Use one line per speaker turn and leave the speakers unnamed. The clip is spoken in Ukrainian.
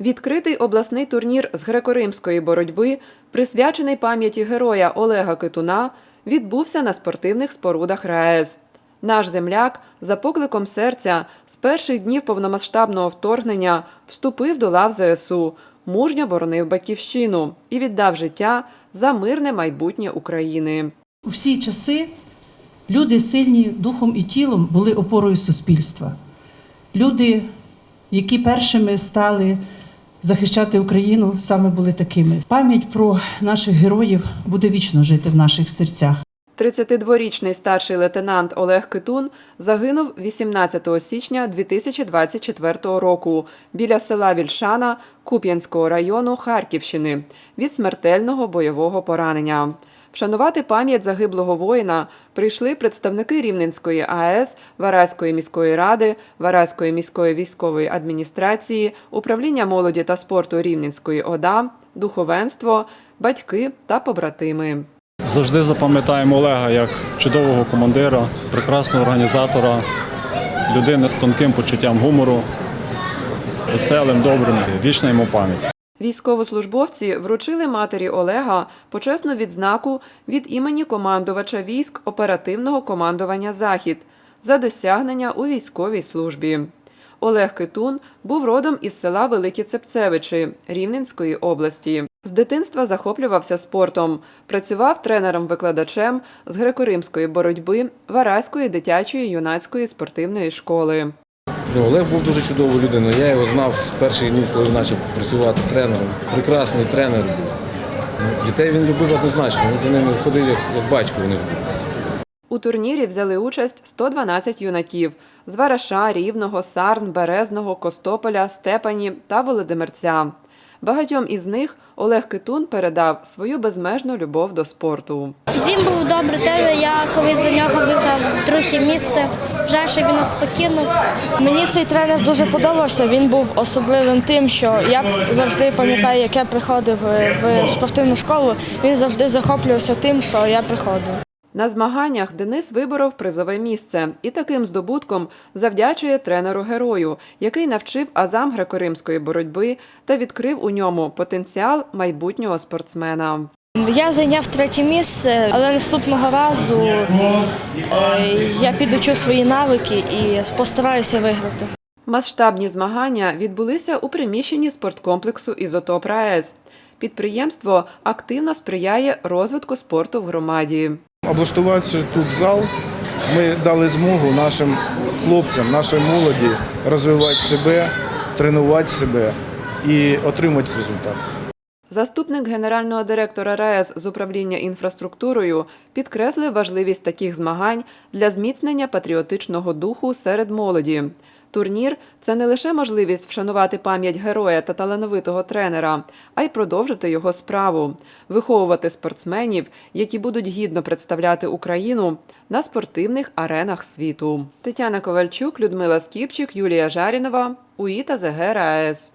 Відкритий обласний турнір з греко-римської боротьби, присвячений пам'яті героя Олега Китуна, відбувся на спортивних спорудах РаЕС. Наш земляк за покликом серця з перших днів повномасштабного вторгнення вступив до лав ЗСУ, мужньо боронив батьківщину і віддав життя за мирне майбутнє України.
У всі часи люди сильні духом і тілом були опорою суспільства. Люди, які першими стали захищати Україну, саме були такими. Пам'ять про наших героїв буде вічно жити в наших серцях.
32-річний старший лейтенант Олег Китун загинув 18 січня 2024 року біля села Вільшана Куп'янського району Харківщини від смертельного бойового поранення. Вшанувати пам'ять загиблого воїна прийшли представники Рівненської АЕС, Вараської міської ради, Вараської міської військової адміністрації, управління молоді та спорту Рівненської ОДА, духовенство, батьки та побратими.
Завжди запам'ятаємо Олега як чудового командира, прекрасного організатора, людини з тонким почуттям гумору, веселим, добрим, вічна йому пам'ять.
Військовослужбовці вручили матері Олега почесну відзнаку від імені командувача військ оперативного командування Захід за досягнення у військовій службі. Олег Китун був родом із села Великі Цепцевичі Рівненської області. З дитинства захоплювався спортом, працював тренером-викладачем з греко-римської боротьби Вараської дитячої юнацької спортивної школи.
Ну, Олег був дуже чудовою людиною. Я його знав з перших днів, коли почав працювати тренером. Прекрасний тренер був. Ну, Дітей він любив однозначно. Він за ними ходив як, батько у них був.
У турнірі взяли участь 112 юнаків з Вараша, Рівного, Сарн, Березного, Костополя, Степані та Володимирця. Багатьом із них Олег Китун передав свою безмежну любов до спорту.
Він був добрий тренер, я колись за нього виграв друге місце. Жаль, що він нас покинув.
Мені цей тренер дуже подобався. Він був особливим тим, що я завжди пам'ятаю, як я приходив в спортивну школу. Він завжди захоплювався тим, що я приходив.
На змаганнях Денис виборов призове місце і таким здобутком завдячує тренеру герою, який навчив азам греко-римської боротьби та відкрив у ньому потенціал майбутнього спортсмена.
Я зайняв третє місце, але наступного разу е, я підучу свої навики і постараюся виграти.
Масштабні змагання відбулися у приміщенні спорткомплексу «Ізотоп РаЕС». Підприємство активно сприяє розвитку спорту в громаді.
Облаштувавши тут зал, ми дали змогу нашим хлопцям, нашій молоді розвивати себе, тренувати себе і отримати результат.
Заступник генерального директора РаЕС з управління інфраструктурою підкреслив важливість таких змагань для зміцнення патріотичного духу серед молоді. Турнір це не лише можливість вшанувати пам'ять героя та талановитого тренера, а й продовжити його справу, виховувати спортсменів, які будуть гідно представляти Україну на спортивних аренах світу. Тетяна Ковальчук, Людмила Скіпчик, Юлія Жарінова, УІТА ЗГ РаЕС.